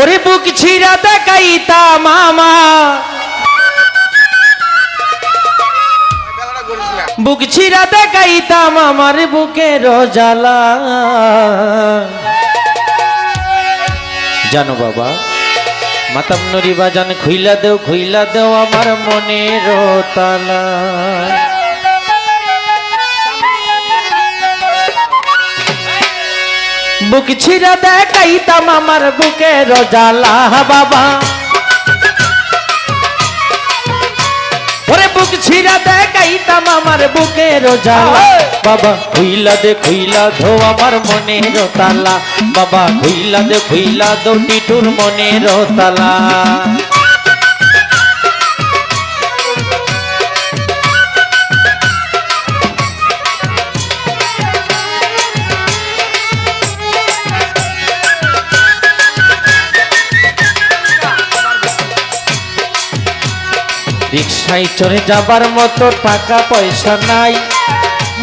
ওরে বুক ছিড়া দেখাইতা মামা। বেলাটা করিস না বুক ছিড়া দেখাইতাম আমার বুকের জ্বালা জানো বাবা, মাতাম নরি বাজান খুইলা দেও খুইলা দেও আমার মনের তালা বুক ছিড়া দেখাইতাম আমার বুকে জ্বালা বাবা। ওরে বুক ছিড়া দেখাইতাম আমার বুকে রোজালা বাবা। খুইলা দে খুইলা ধো আমার মনে রতালা বাবা খুইলা দে খুইলা দো টিটুর মনে তালা। রিক্সায় চড়ে যাবার মতো টাকা পয়সা নাই।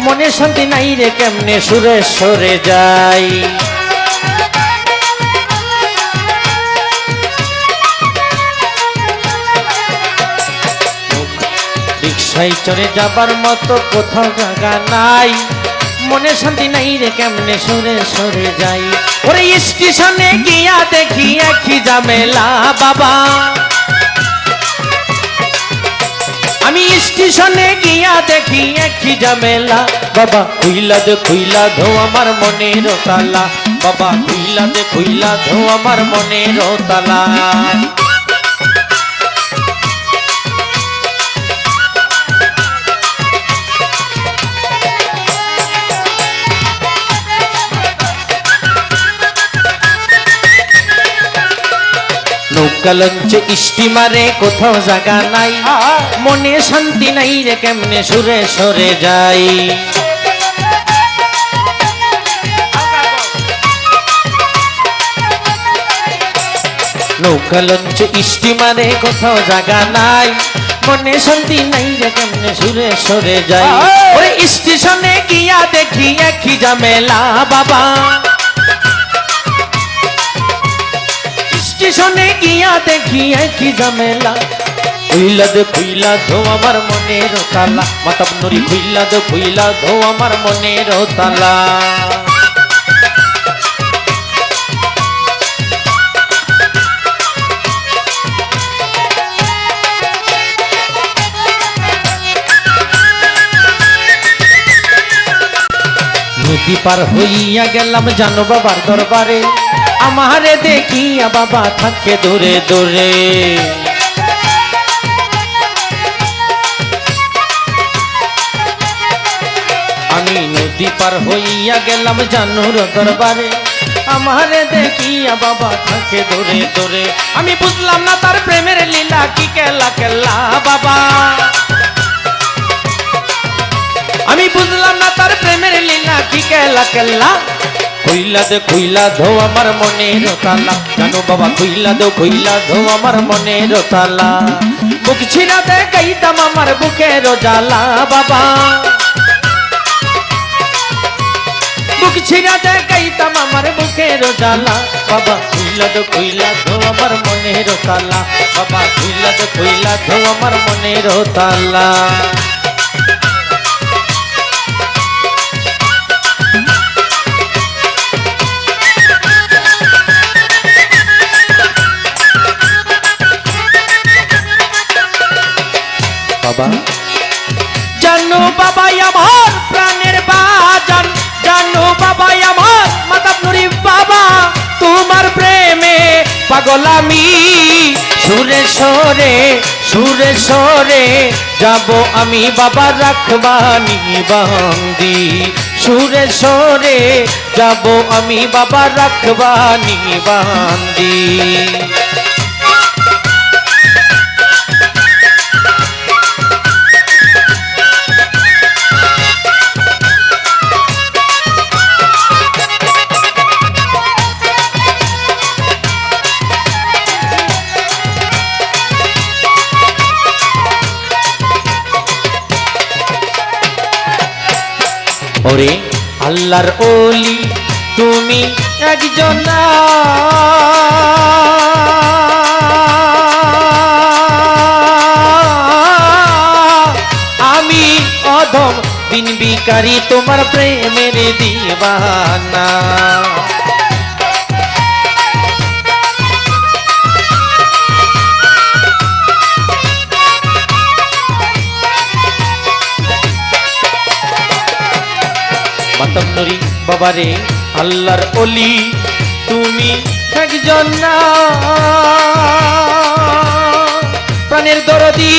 মনে শান্তি নাই রে কেমনে সুরে সরে যাই। রিক্সায় যাবার মতো কোথাও জায়গা নাই। মনে শান্তি নাই রে কেমনে সরে সরে যাই। ওরে স্টেশনে গিয়া দেখি একই জামেলা বাবা। আমি স্টেশনে গিয়া দেখি একই জামেলা বাবা, খুইলা দে খুইলা ধো আমার মনের তালা। বাবা, খুইলা দে খুইলা ধো আমার মনের তালা। নৌকা লঞ্চ স্টিমারে কোথাও জায়গা নাই। মনে শান্তি নাই রে, কেমনে সুরে সরে যাই। নৌকা লঞ্চ স্টিমারে কোথাও জায়গা নাই। মনে শান্তি নাই রে, কেমনে সুরে সরে যাই। ওরে স্টেশনে গিয়া দেখি একই ঝামেলা, বাবা। স্টেশনে গিয়া দেখি একই ঝামেলা। খুইলা দে, খুইলা ধো আমার মনের তালা। মাতাব নরি, খুইলা দে, খুইলা ধো আমার মনের তালা। নদী পার হইয়া গেলাম জানো বাবার দরবারে। আমারে দেখিয়া বাবা থাকে দূরে দূরে। আমি নদী পার হইয়া গেলাম জানুর দরবারে। আমারে দেখিয়া বাবা থাকে দূরে দূরে। আমি বুঝলাম না তার প্রেমের লীলা কি কেলা কেলা বাবা। আমি বুঝলাম না তার প্রেমের লীলা কি কেলা কেলা খুইলা দে, খুইলা ধো আমার মনের তালা। জানো বাবা, খুইলা দো, খুইলা ধো আমার মনের তালা। বুক ছিড়া দে, গাইতাম আমার বুকের জ্বালা, বাবা। বুক ছিড়া দে, গাইতাম আমার বুকের জ্বালা, বাবা। খুইলা দো, খুইলা ধো আমার মনে তালা, বাবা। খুইলা দো, খুইলা ধো আমার মনে তালা। সুরে সরে সুরে সরে, যাব আমি বাবা রাখবানি বান্দি। সুরে সরে, যাব আমি বাবা রাখবানি বান্দি। ওরে আল্লাহর ওলি তুমি একজন আমি অধম দিন বিকারী তোমার প্রেমের দিবানা। বাবারে আল্লাহর অলি তুমি একজন না প্রাণের দরদি,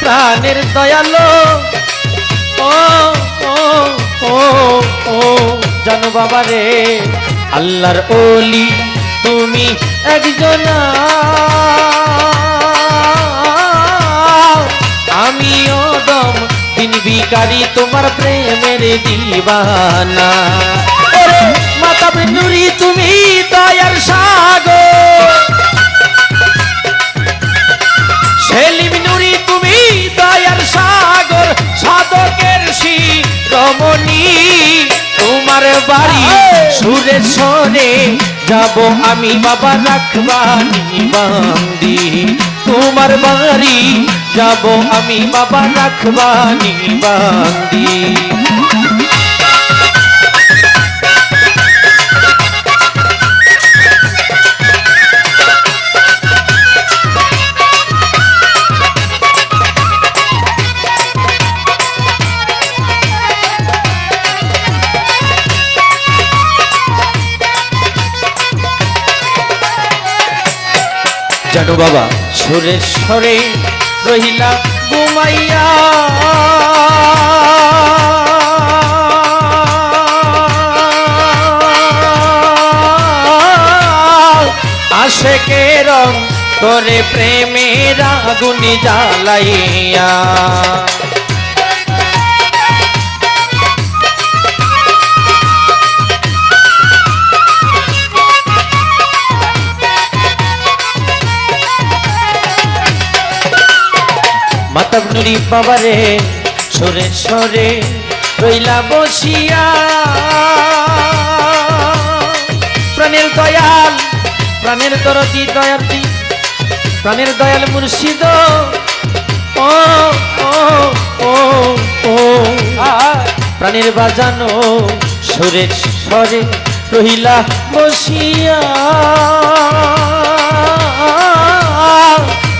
প্রাণের দয়ালো ও ও ও ও, জানো বাবারে আল্লাহর অলি তুমি একজন না। আমি দম দিন বিকারি তোমার প্রেমের দিবানা। মাতা বিন্দুরি, তুমি দয়ার সাগর। সেলিম নুরি, তুমি দয়ার সাগর। সাধকের রমণী, তোমার বাড়ি সুরে সরে যাব আমি বাবা রাখবানি বান্দি। তোমার বাড়ি যাব আমি বাবা রাখবানি বান্দি। জানো বাবা? সরে গুমাইয়া রহিলা ঘুমাইয়া। রং করে প্রেমের আগুনি জ্বালাইয়া। নুরি বাবারে, সরে সরে রইলা বসিয়া। প্রাণের দয়াল, প্রাণের দরদি দয়ার্দি প্রাণের দয়াল মুর্শিদ। ও ও ও ও প্রাণের বাজানো সরে সরে রহিলা বসিয়া।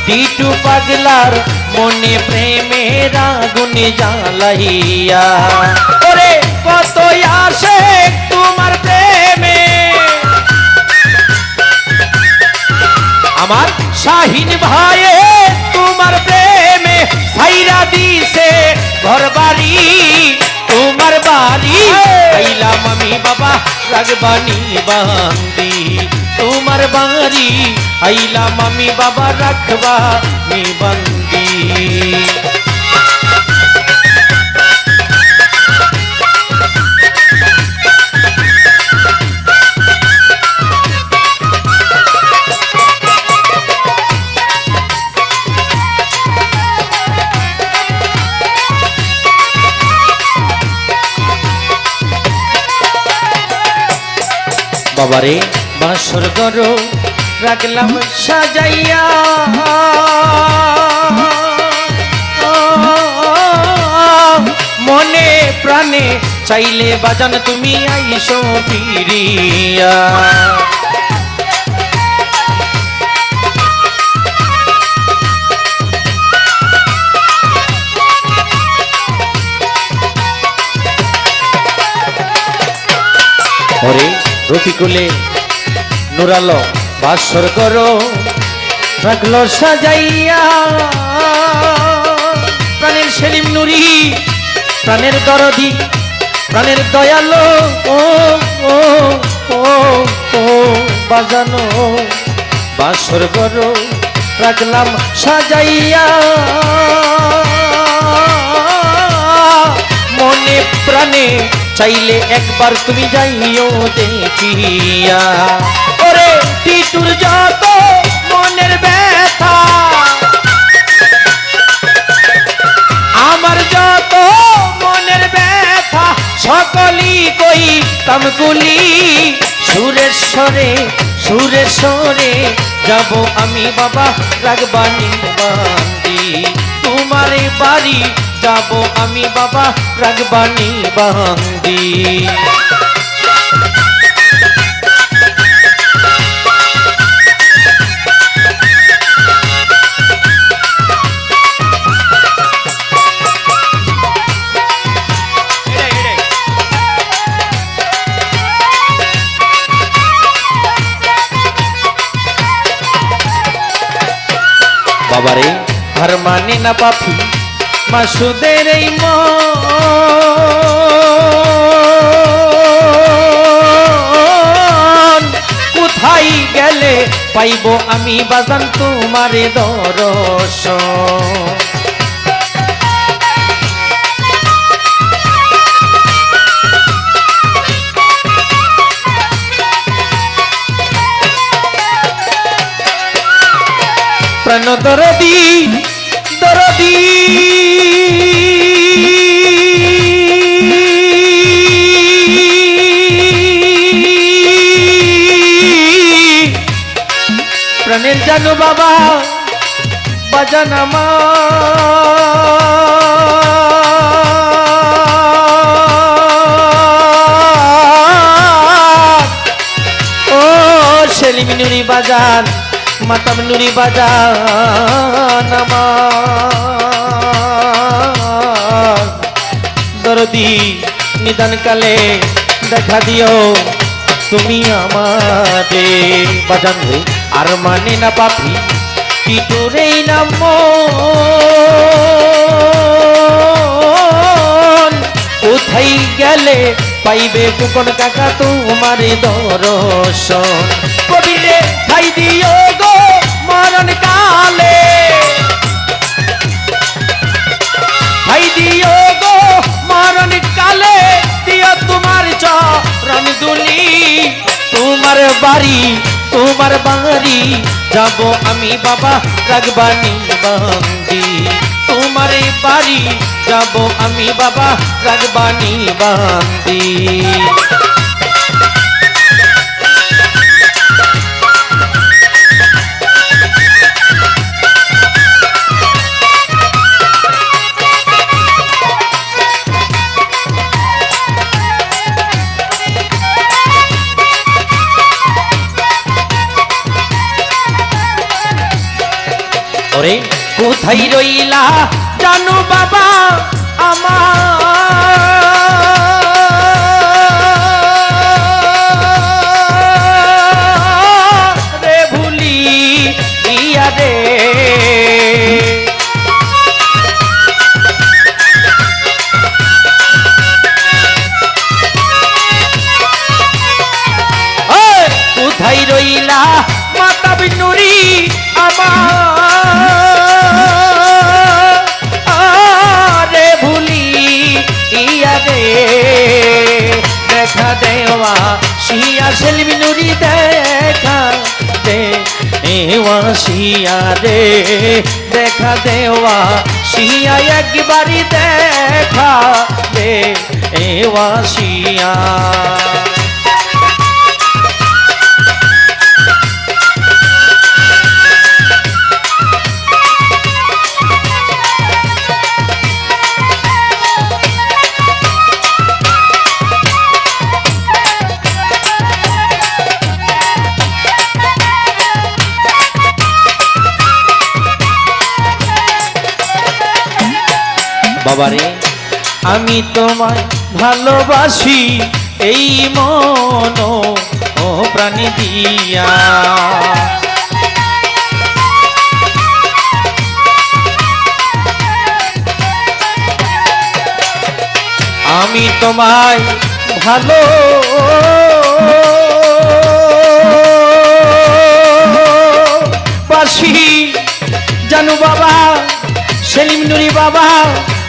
টিটু পাগলার মনে প্রেমের আগুন জ্বালাইয়া। ওরে কত আসে তোমার প্রেমে। আমার শাহিন ভাইয়ে তোমার প্রেমে সাইরা দিছে ঘর বাড়ি তোমার বাড়ি। আইলাম আমি বাবা রাগবানি বান্দি। তোমার বাড়ি আইলাম আমি বাবা রাখবা নি বান্দি বাবারে বাসর গরো রাখলাম সাজাইয়া। মনে প্রাণে চাইলে বাজান তুমি আইসো ওরে রফিকুলে নুরালো, বাসর করো। রাখল সাজাইয়া। প্রাণের সেলিম নুরি, প্রাণের দরদি, প্রাণের দয়ালো। ও ও ও ও, বাজানো। বাসর করো, রাখলাম সাজাইয়া। মনে প্রাণে চাইলে একবার তুমি যাইও দেখিয়া। সুরেশ্বরে সুরেশ্বরে যাব আমি বাবা রাগবানি বান্দি তোমার বাড়ি যাব আমি বাবা রাগবানি বান্দি মানে না পাপি, মাসুদের এই মন। কোথায় গেলে পাইব আমি বাজান তোমারে দর্শন? প্রাণ দরদি প্রাণের জানো বাবা, বাজান আমার। ও সেলিম নুরি বাজান মাতাম নুরি বাজান আমার। নিদান কালে দেখা দিও, তুমি আমারে বাজান আর মানে না পাপি, কি তোরেই নাম। কোথায় গেলে পাইবে কুকন কাকা তোমার দর্শন? কবিলে খাই দিও গো মরণ কালে। খাই দিও গো মরণ কালে, দিও তোমার চরণ দুলি তোমার বাড়ি তোমার বাড়ি যাব আমি বাবা রাগবানি বান্দি। তোমার বাড়ি যাব আমি বাবা রাগবানি বান্দি। কোথায় রইলা জানো বাবা আমার। ইয়া রইলা মাতা বিনুরি আমার? শিয়া সেলবি নুরি দেখা দে, এওয়া শিয়া রে দেখা দেওয়া। শিয়া একবারই দেখা দে, এওয়া শিয়া। আমি তোমায় ভালোবাসি, এই মন ও প্রাণী দিয়া। আমি তোমায় ভালো বাসি, জানু বাবা, সেলিম নুরি বাবা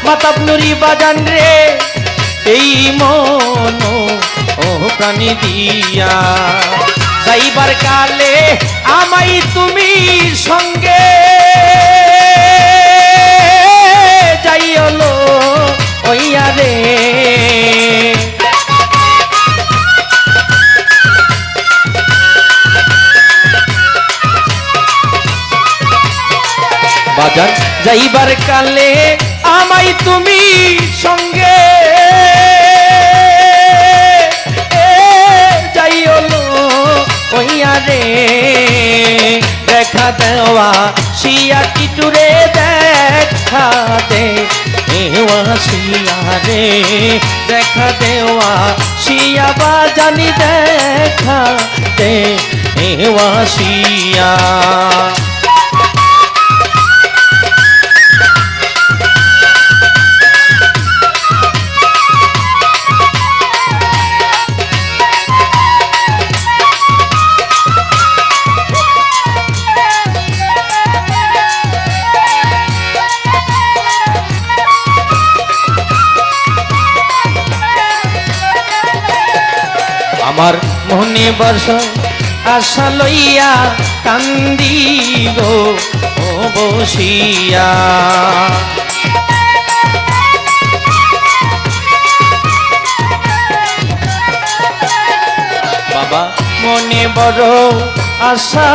মাতাব নুরি বাজান রে। এই মন ও প্রাণী দিয়া। যাইবার কালে আমাই তুমি সঙ্গে যাইলো ওইয়া রে। বাজান, যাইবার কালে আমায় তুমি সঙ্গে। যাইও ওইয়া রে। দেখা দেওয়া শিয়া টিটুরে দেখা দে। এওয়া শিয়া রে, দেখা দেওয়া শিয়া বাজানি দেখা দে। এওয়া শিয়া। মনে বর্ষ আশা লইয়া কান্দি গো বসিয়া। বাবা, মনে বড় আশা।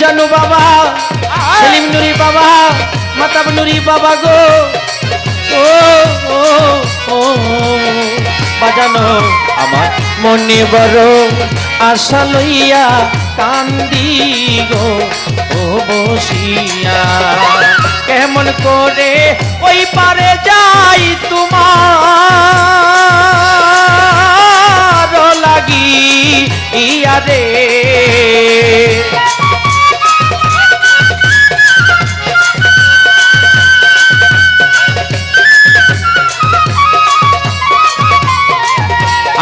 জানু বাবা, সেলিম নুরি বাবা, মাতাব নুরি বাবা গো। ও বাজানো আমার মনে বড় আশা লইয়া কান্দি গো, ও বসিয়া। কেমন করে ওই পারে যাই তোমার লাগি, ইয়া রে।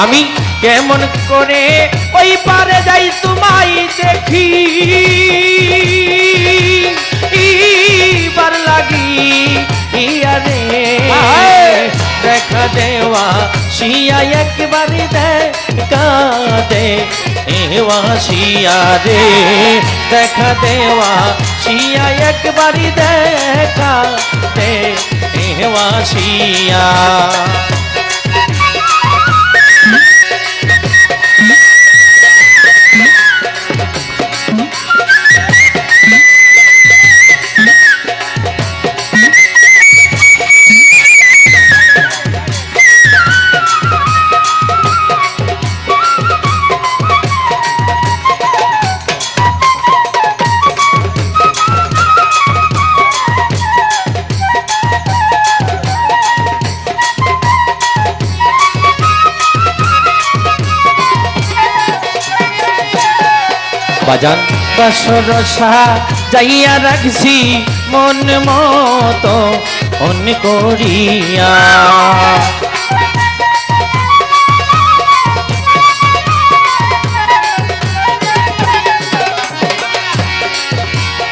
আমি কেমন করে ওই পারে যাই তোমায় দেখি। বার লাগি ইয়ারে। দেখা দেওয়া শিয়া একবারে দেখা দে এওয়া শিয়া রে দেখা দেওয়া শিয়া একবারে দেখা দে এওয়া শিয়া। বাসরসা যাইয়া রাখছি মন মতো অন করিয়া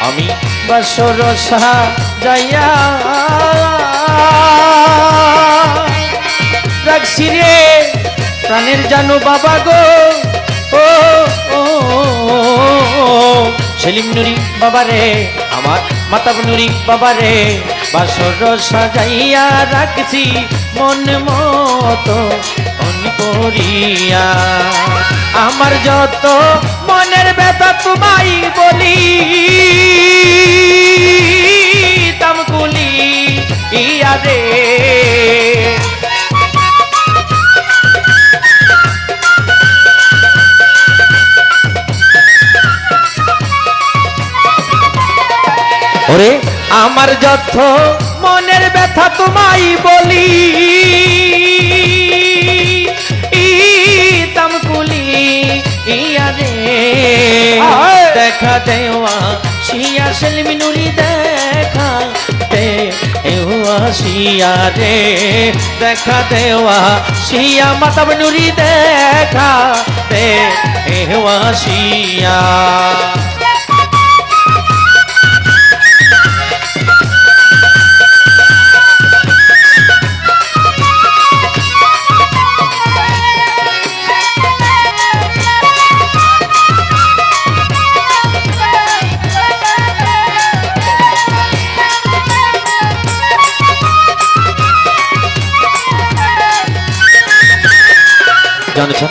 আমি বাসরসা যাইয়া রাখছি রে প্রাণের জানো বাবা গো ও ও, সেলিম নুরি বাবা রে আমার মাতাব নুরি বাবা রে বাসর সাজাইয়া রাখছি মন মতো করিয়া। আমার যত মনের ব্যথা তোমাই বলি, তামকুলি, ইয়া রে ওরে। আমার যত মনের ব্যথা তোমায় বলি তামকুলি ইয়া রে। দেখা দেওয়া শিয়া সেলমি নুরি দেখা দে এওয়া শিয়া রে। দেখা দেওয়া শিয়া মাতাব নুরি দেখা দে এওয়া শিয়া। জানেছেন